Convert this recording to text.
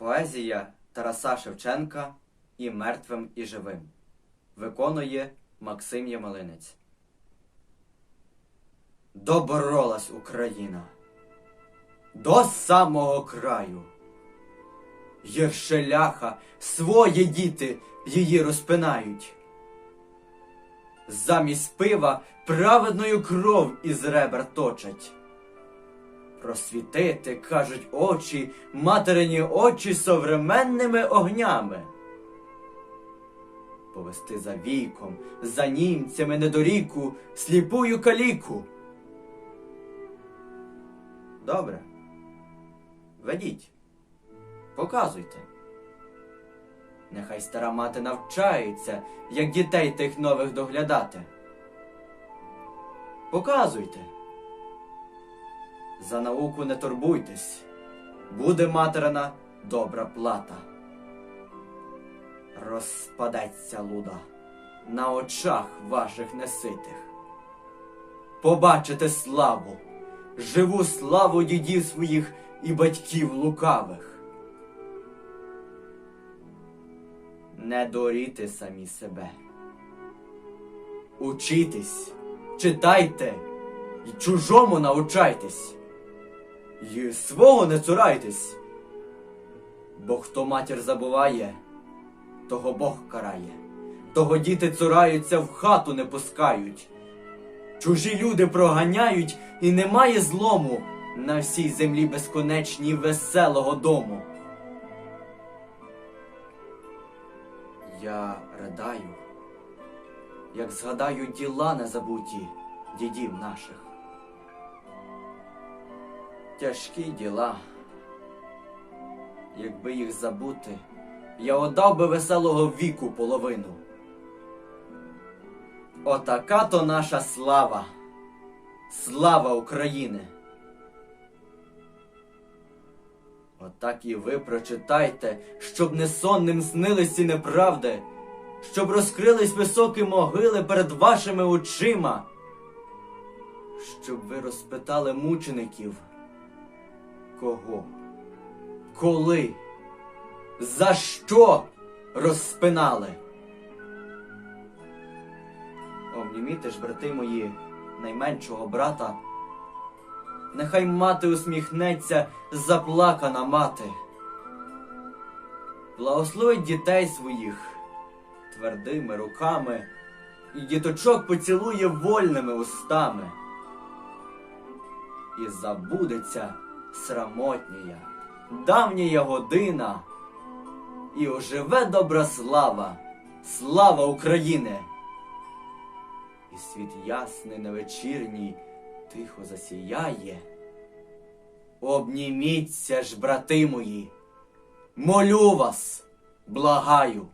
Поезія Тараса Шевченка і мертвим і живим. Виконує Максим Ямалинець. Доборолась Україна до самого краю. Єршеляха, свої діти її розпинають. Замість пива праведною кров із ребер точать. Просвітити, кажуть очі, материні очі современними огнями. Повести за віком, за німцями недоріку, сліпую каліку. Добре. Ведіть. Показуйте. Нехай стара мати навчається, як дітей тих нових доглядати. Показуйте. За науку не турбуйтесь, буде материна добра плата. Розпадеться луда на очах ваших неситих. Побачите славу, живу славу дідів своїх і батьків лукавих. Не доріте самі себе. Учітесь, читайте і чужому научайтесь. І свого не цурайтесь. Бо хто матір забуває, того Бог карає, того діти цураються, в хату не пускають. Чужі люди проганяють, і немає злому на всій землі безконечній веселого дому. Я ридаю, як згадаю діла незабуті дідів наших. Тяжкі діла. Якби їх забути, я отдав би веселого віку половину. Отака то наша слава, слава України. Отак і ви прочитайте, щоб не сонним снились ці неправди, щоб розкрились високі могили перед вашими очима, щоб ви розпитали мучеників. Кого? Коли? За що розпинали? Обніміте ж, брати мої, найменшого брата. Нехай мати усміхнеться, заплакана мати. Благословить дітей своїх твердими руками і діточок поцілує вольними устами. І забудеться срамотнія, давнія година, і оживе добра слава, слава України! І світ ясний на вечірній тихо засіяє. Обніміться ж, брати мої, молю вас, благаю.